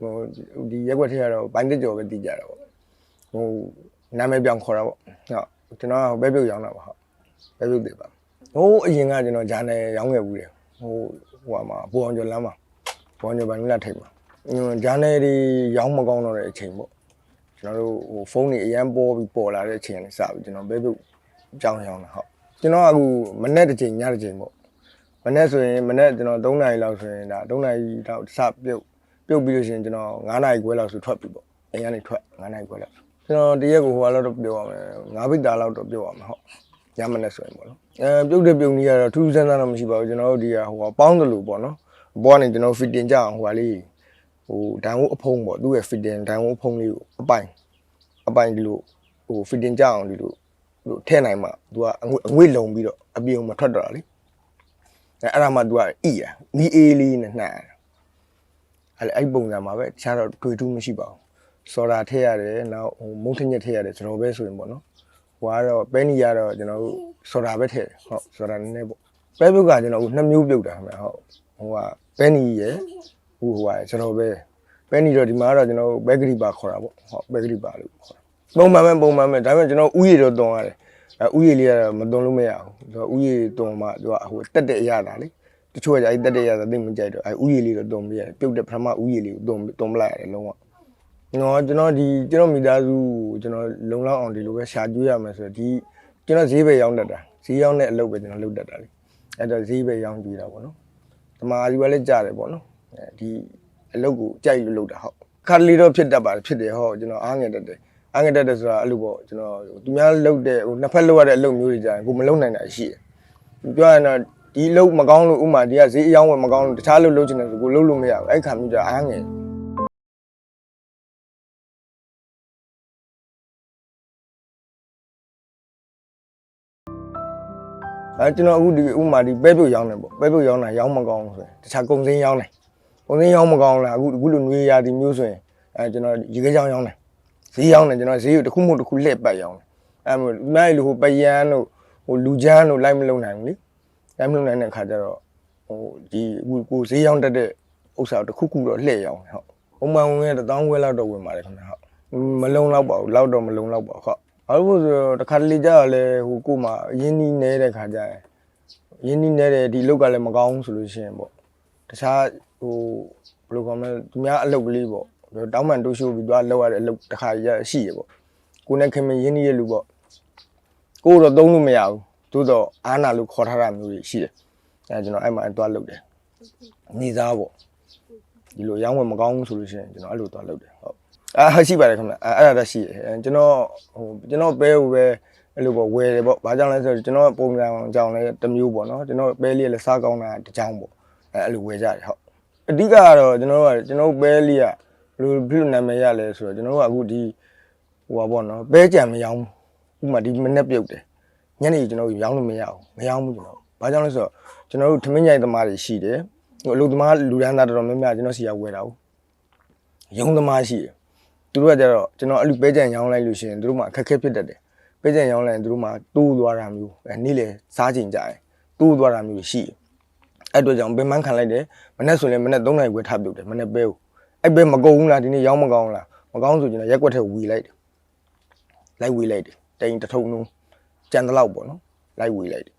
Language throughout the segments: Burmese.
ဟိုဒီရက်ွက်ထဲကတော့ဘိုင်းတက်ကြော်ပဲတည်ကြတာပေါ့ဟိုနာမည်ပြောင်းခေါ်တာပေါ့ဟုတ်ကျွန်တော်ကပဲပြုတ်ရောင်းတာပါဟုတ်ပဲပြုတ်တယ်ပါဟိုအရင်ကကျွန်တော်ဂျာနယ်ရောင်းခဲ့ဘူးတယ်ဟိုဟိုမှာဘူအောင်ကျော်လမ်းမှာဘူအောင်ကျော်ဗန်နူလာထိပ်မှာဂျာနယ်တွေရောင်းမကောင်းတော့တဲ့အချိန်ပေါ့ကျွန်တော်တို့ဟိုဖုန်းတွေအရန်ပေါ်ပြီးပေါ်လာတဲ့အချိန်ကနေစပြီးကျွန်တော်ပဲပြုတ်ကြောင်းရောင်းတာဟုတ်ကျွန်တော်ကအခုမနေ့တစ်ချိန်ညတစ်ချိန်ပေါ့မနေ့ဆိုရင်မနေ့ကျွန်တော်3နာရီလောက်ဆိုရင်ဒါ3နာရီလောက်စပြုတ် ပြုတ်ပြီးလို့ရှိရင်ကျွန်တော်9နာရီခွဲလောက်ဆိုထွက်ပြီပေါ့အိမ်ကနေထွက်9နာရီခွဲလောက်ကျွန်တော်တရက်ကိုဟိုကတော့ပြောရမယ်9ဘိတ်တာလောက်တော့ပြောရမယ်ဟုတ်ညမနေ့ဆိုရင်ပေါ့နော်အဲပြုတ်တဲ့ပြုတ်နည်းကတော့ထူးထူးဆန်းဆန်းတော့မရှိပါဘူးကျွန်တော်တို့ဒီကဟိုကပေါင်းတယ်လို့ပေါ့နော်ဘောကနေကျွန်တော် fitting ကြအောင်ဟိုကလေးဟိုဒန်ဝအဖုံးပေါ့သူ့ရဲ့ fitting ဒန်ဝအဖုံးလေးကိုအပိုင်အပိုင်ဒီလိုဟို fitting ကြအောင်ဒီလိုဟိုထည့်နိုင်မှသူကအငွေအငွေလုံပြီးတော့အပြင်မှာထွက်တော့တာလေအဲအဲ့ဒါမှ तू ကဣရနီးအေးလေးနဲ့နှံ့ အဲ့အဲ့ပုံစံမှာပဲတခြားတော့တွေ့တူးမရှိပါဘူးစော်ဒါထည့်ရတယ်နောက်ဟိုမုံထညက်ထည့်ရတယ်ကျွန်တော်ပဲဆိုရင်ပေါ့နော်ဟိုကတော့ပဲနီကတော့ကျွန်တော်တို့စော်ဒါပဲထည့်တယ်ဟုတ်စော်ဒါနည်းနည်းပေါ့ပဲပြုတ်ကကျွန်တော်တို့နှစ်မျိုးပြုတ်တာခင်ဗျဟုတ်ဟိုကပဲနီရယ်ဟိုဟိုကကျွန်တော်ပဲပဲနီတော့ဒီမှာကတော့ကျွန်တော်တို့ဘက်ကရီပါခေါ်တာပေါ့ဟုတ်ဘက်ကရီပါလို့ခေါ်တာပုံမှန်ပဲပုံမှန်ပဲဒါပေမဲ့ကျွန်တော်ဥယျာဉ်တော့တုံရတယ်အဲဥယျာဉ်လေးကတော့မသွန်လို့မရဘူးသူကဥယျာဉ်သွန်မှသူကဟိုတက်တဲ့အရတာလေတ ချို့ကအဲ့တက်တဲ့အရတာသိမကြိုက်တော့အဲဥယျာဉ်လေးတော့သွန်မရတယ်ပြုတ်တဲ့ပထမဥယျာဉ်လေးကိုသွန်သွန်မလိုက်ရတယ်လုံးဝနော်ကျွန်တော်ဒီကျွန်တော်မိသားစုကိုကျွန်တော်လုံလောက်အောင်ဒီလိုပဲရှာကျွေးရမယ်ဆိုတော့ဒီကျွန်တော်ဈေးပဲရောင်းတတ်တာဈေးရောင်းတဲ့အလုပ်ပဲကျွန်တော်လုပ်တတ်တာလေအဲ့တော့ဈေးပဲရောင်းကျွေးတာပေါ့နော်တမာဒီပဲလည်းကြားတယ်ပေါ့နော်အဲဒီအလုပ်ကိုကြိုက်လို့လုပ်တာဟုတ်ခါတလေတော့ဖြစ်တတ်ပါတယ်ဖြစ်တယ်ဟုတ်ကျွန်တော်အားငယ်တတ်တယ်အားငယ်တတ်တယ်ဆိုတာအဲ့လိုပေါ့ကျွန်တော်သူများလုပ်တဲ့ဟိုနှစ်ဖက်လုပ်ရတဲ့အလုပ်မျိုးတွေကြာရင်ကိုမလုပ်နိုင်တာရှိတယ်ပြောရရင်တော့ ဒီအလုပ်မကောင်းလို့ဥမာဒီကဈေးအယောင်းဝယ်မကောင်းလို့တခြားလုပ်လုပ်ချင်တယ်ဆိုကိုလုပ်လို့မရဘူးအဲ့ခါမျိုးကြာအားငယ်အဲကျွန်တော်အခုဒီဥမာဒီပဲပြုတ်ရောင်းတယ်ပေါ့ပဲပြုတ်ရောင်းတာရောင်းမကောင်းဘူးဆိုရင်တခြားကုန်စင်းရောင်းတယ်ကုန်စင်းရောင်းမကောင်းလားအခုအခုလိုနွေရာဒီမျိုးဆိုရင်အဲကျွန်တော်ရေခဲချောင်းရောင်းတယ်ဈေးရောင်းတယ်ကျွန်တော်ဈေးကိုတစ်ခုမှတစ်ခုလှည့်ပတ်ရောင်းတယ်အဲမျိုးမိုက်လို့ဟိုပယန်းတို့ဟိုလူချမ်းတို့လိုက်မလုံနိုင်ဘူးလေ လိုက်မလုံနိုင်တဲ့အခါကျတော့ဟိုဒီအခုကိုဈေးရောင်းတတ်တဲ့ဥစ္စာတစ်ခုခုတော့လှည့်ရောင်းတယ်ဟုတ်ပုံမှန်ဝင်ရတောင်းခွဲလောက်တော့ဝင်ပါတယ်ခင်ဗျဟုတ်မလုံလောက်ပါဘူးလောက်တော့မလုံလောက်ပါဘူးဟုတ်ဘာလို့လဲဆိုတော့တစ်ခါတလေကြာလဲဟိုကို့မှာအရင်နီးနေတဲ့ခါကျရင်ရင်းနှီးနေတဲ့ဒီအလုပ်ကလည်းမကောင်းဘူးဆိုလို့ရှိရင်ပေါ့တခြားဟိုဘယ်လိုကောင်းမလဲသူများအလုပ်ကလေးပေါ့တောင်းပန်တိုးရှိုးပြီးသွားလောက်ရတဲ့အလုပ်တစ်ခါရရှိရပေါ့ကိုနဲ့ခင်မင်းရင်းနှီးရဲ့လူပေါ့ကိုတော့သုံးလို့မရဘူး သို့တော့အာနာလို့ခေါ်ထားတာမျိုးတွေရှိတယ်အဲကျွန်တော်အဲ့မှာသွားလုပ်တယ်နေသားပေါ့ဒီလိုရောင်းဝယ်မကောင်းဘူးဆိုလို့ရှိရင်ကျွန်တော်အဲ့လိုသွားလုပ်တယ်ဟုတ်အာရှိပါတယ်ခင်ဗျအဲအဲ့ဒါတော့ရှိတယ်အဲကျွန်တော်ဟိုကျွန်တော်ပဲဟိုပဲအဲ့လိုပေါ့ဝယ်တယ်ပေါ့ဘာကြောင့်လဲဆိုတော့ကျွန်တော်ပုံစံကြောင့်လည်းတစ်မျိုးပေါ့နော်ကျွန်တော်ပဲလေးလည်းစားကောင်းတာတစ်ကြောင်းပေါ့အဲအဲ့လိုဝယ်ကြတယ်ဟုတ်အဓိကကတော့ကျွန်တော်ကကျွန်တော်ပဲလေးကဘယ်လိုဘယ်လိုနာမည်ရလဲဆိုတော့ကျွန်တော်ကအခုဒီဟိုပါပေါ့နော်ပဲကြံမရောင်းဘူးဥပမာဒီမနေ့ပြုတ်တယ် ညနေကျွန်တော်ရောင်းလို့မရဘူးမရောင်းဘူးကျွန်တော်ဘာကြောင့်လဲဆိုတော့ကျွန်တော်တို့ထမင်းညိုင်သမားတွေရှိတယ်ဟိုအလုပ်သမားလူဒန်းသားတော်တော်များများကျွန်တော်စီကဝယ်တာဟုတ်ရုံသမားရှိတယ်သူတို့ကကြတော့ကျွန်တော်အဲ့လိုပဲကြံရောင်းလိုက်လို့ရှိရင်သူတို့မှအခက်အခဲဖြစ်တတ်တယ်ပဲကြံရောင်းလိုက်ရင်သူတို့မှတိုးသွားတာမျိုးအဲနေ့လေစားချိန်ကြတယ်တိုးသွားတာမျိုးရှိတယ်အဲ့အတွက်ကြောင့်ပင်မခံလိုက်တယ်မနေ့ဆိုရင်မနေ့3နိုင်ခွဲထပ်ပြုတ်တယ်မနေ့ပဲကိုအဲ့ပဲမကုန်ဘူးလားဒီနေ့ရောင်းမကောင်းလားမကောင်းဆိုကျွန်တော်ရက်ွက်ထဲဝီလိုက်တယ်လိုက်ဝီလိုက်တယ်တိန်တစ်ထုံလုံး ကြံတလောက်ပေါ့နော်လိုက်ဝီလိုက်တယ်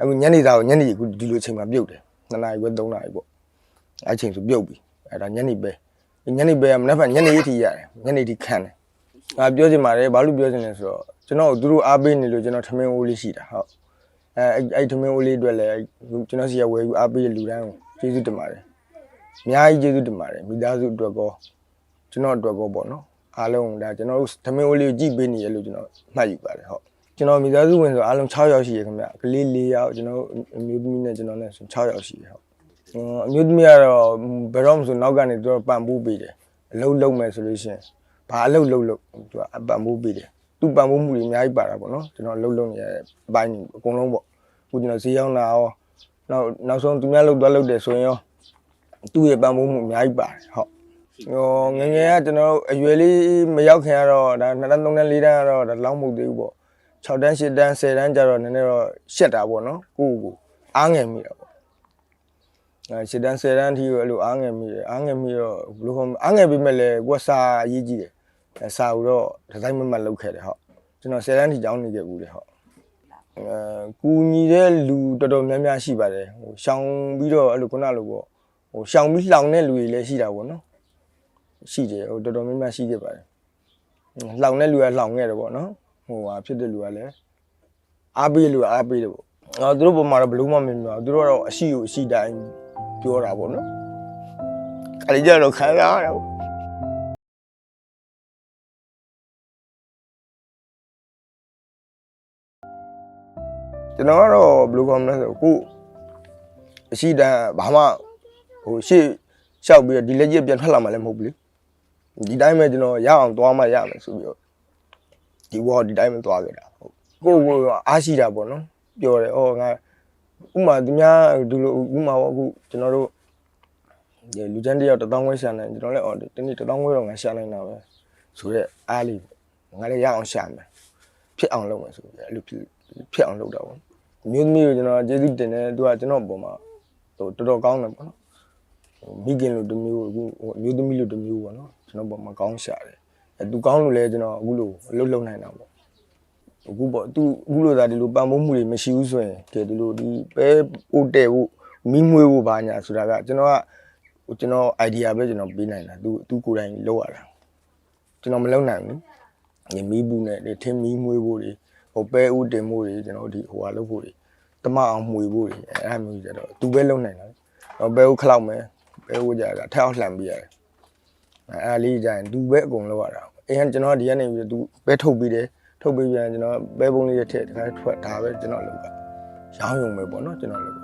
အခုညနေသားကိုညနေအခုဒီလိုချိန်မှာပြုတ်တယ်2နာရီခွဲ3နာရီပေါ့အဲ့ချိန်ဆိုပြုတ်ပြီအဲ့ဒါညနေပဲညနေပဲကမနေ့ကညနေအထိရတယ်ညနေထိခံတယ်။အာပြောချင်ပါတယ်ဘာလို့ပြောချင်လဲဆိုတော့ကျွန်တော်တို့သူတို့အားပေးနေလို့ကျွန်တော်ထမင်းအိုးလေးရှိတာဟုတ်။အဲအဲ့အဲ့ထမင်းအိုးလေးအတွက်လည်းကျွန်တော်စီကဝယ်ယူအားပေးတဲ့လူတိုင်းကိုကျေးဇူးတင်ပါတယ်။အများကြီးကျေးဇူးတင်ပါတယ်မိသားစုအတွက်ကောကျွန်တော်အတွက်ကောပေါ့နော်။အားလုံးဒါကျွန်တော်တို့ထမင်းအိုးလေးကိုကြည့်ပေးနေရလို့ကျွန်တော်မှတ်ယူပါတယ်ဟုတ်။ ကျွန်တော်မိသားစုဝင်ဆိုအားလုံး6ယောက်ရှိရခင်ဗျ။ကလေး4ယောက်ကျွန်တော်အမျိုးသမီးနဲ့ကျွန်တော်နဲ့ဆို6ယောက်ရှိရဟုတ်။အမျိုးသမီးကတော့ဘယ်တော့မှဆိုနောက်ကနေသူတို့ပံ့ပိုးပေးတယ်။အလုံးလုံးမယ်ဆိုလို့ရှိရင်ဘာအလုပ်လုပ်လို့သူကအပံမိုးပေးတယ်သူပံမိုးမှုတွေအများကြီးပါတာပေါ့နော်ကျွန်တော်အလုပ်လုပ်နေရတဲ့အပိုင်းအကုန်လုံးပေါ့အခုကျွန်တော်ဈေးရောက်လာရောနောက်နောက်ဆုံးသူများလုပ်သွားလုပ်တယ်ဆိုရင်ရောသူ့ရဲ့ပံမိုးမှုအများကြီးပါတယ်ဟုတ်ဟိုငယ်ငယ်ကကျွန်တော်အရွယ်လေးမရောက်ခင်ကတော့ဒါ2တန်း3တန်း4တန်းကတော့ဒါလောက်မဟုတ်သေးဘူးပေါ့ 6တန်း8တန်း10တန်းကျတော့နည်းနည်းတော့ရှက်တာပေါ့နော်ကိုယ့်ကိုယ်အားငယ်မိတာပေါ့အဲရှစ်တန်းဆယ်တန်းအထိကိုအဲ့လိုအားငယ်မိတယ်အားငယ်မိတော့ဘယ်လိုခေါ်မလဲအားငယ်ပြီးမဲ့လဲကိုကစာအရေးကြီးတယ်အဲစာကိုတော့ဒီဇိုင်းမမတ်လုပ်ခဲ့တယ်ဟုတ်ကျွန်တော်ဆယ်တန်းထိကျောင်းနေခဲ့ဘူးလေဟုတ်အဲကူညီတဲ့လူတော်တော်များများရှိပါတယ်ဟိုရှောင်ပြီးတော့အဲ့လိုခုနလိုပေါ့ဟိုရှောင်ပြီးလှောင်တဲ့လူတွေလည်းရှိတာပေါ့နော်ရှိတယ်ဟိုတော်တော်များများရှိခဲ့ပါတယ်လှောင်တဲ့လူကလှောင်ခဲ့တယ်ပေါ့နော် ဟိုဟာဖြစ်တဲ့လူကလည်းအားပေးလူကအားပေးတယ်ပေါ့အော်သူတို့ပုံမှာတော့ဘယ်လို့မှမမြင်ပါဘူးသူတို့ကတော့အရှိကိုအရှိတိုင်းပြောတာပေါ့နော်ခါလေးကြတော့ခံရတာပေါ့ကျွန်တော်ကတော့ဘယ်လိုကောင်းမလဲဆိုတော့ကို အရှိတန်းဘာမှဟိုရှေ့လျှောက်ပြီးတော့ဒီလက်ကြီးပြန်ထွက်လာမှလည်းမဟုတ်ဘူးလေဒီတိုင်းပဲကျွန်တော်ရအောင်သွားမှရမယ်ဆိုပြီးတော့ ဒီဘောဒီတိုင်းပဲသွားခဲ့တာဟုတ်ကိုကိုအားရှိတာပေါ့နော်ပြောတယ်အော်ငါဥမာသူများဒီလိုဥမာပေါ့အခုကျွန်တော်တို့ဒီလူချမ်းတယောက်တစ်တောင်းခွဲရှာနေကျွန်တော်လည်းအော်ဒီနေ့တစ်တောင်းခွဲတော့ငါရှာနိုင်တာပဲဆိုတော့အားလေးငါလည်းရအောင်ရှာမယ်ဖြစ်အောင်လုပ်မယ်ဆိုပြီးအဲ့လိုဖြစ်ဖြစ်အောင်လုပ်တာပေါ့မျိုးသမီးကိုကျွန်တော်ကျေးဇူးတင်တယ်သူကကျွန်တော်ပုံမှာဟိုတော်တော်ကောင်းတယ်ပေါ့နော်ဟိုမိခင်လိုတစ်မျိုးအခုဟိုအမျိုးသမီးလိုတစ်မျိုးပေါ့နော်ကျွန်တော်ပုံမှာကောင်းရှာတယ်အဲ သူကောင်းလို့လဲကျွန်တော်အခုလိုအလုပ်လုပ်နိုင်တာပေါ့အခုပေါ့သူအခုလိုသာဒီလိုပံ့ပိုးမှုတွေမရှိဘူးဆိုရင်ကဲဒီလိုဒီပဲပို့တဲ့ဖို့မိမွေးဖို့ဘာညာဆိုတာကကျွန်တော်ကဟိုကျွန်တော် idea ပဲကျွန်တော်ပေးနိုင်တာသူသူကိုယ်တိုင်လုပ်ရတာကျွန်တော်မလုပ်နိုင်ဘူးညမီးဘူးနဲ့ဒီထင်းမီးမွေးဖို့တွေဟိုပဲဥတင်မှုတွေကျွန်တော်ဒီဟိုဟာလုပ်ဖို့တွေတမအောင်မှွေဖို့တွေအဲ့ဒါမျိုးကြတော့သူပဲလုံနိုင်တာတော့ဘဲဦးခလောက်မယ်ဘဲဦးကြတာထက်အောင်လှန်ပြရတယ် အဲ့ဒါလေးကြရင်သူပဲအကုန်လောက်ရတာအေးဟန်ကျွန်တော်ဒီကနေပြီးသူပဲထုတ်ပြီးတယ်ထုတ်ပြီးပြန်ကျွန်တော်ဘဲပုံလေးတစ်ထည့်တခါထွက်ဒါပဲကျွန်တော်လုပ်တာရောင်းရုံပဲပေါ့နော်ကျွန်တော်လုပ်တာ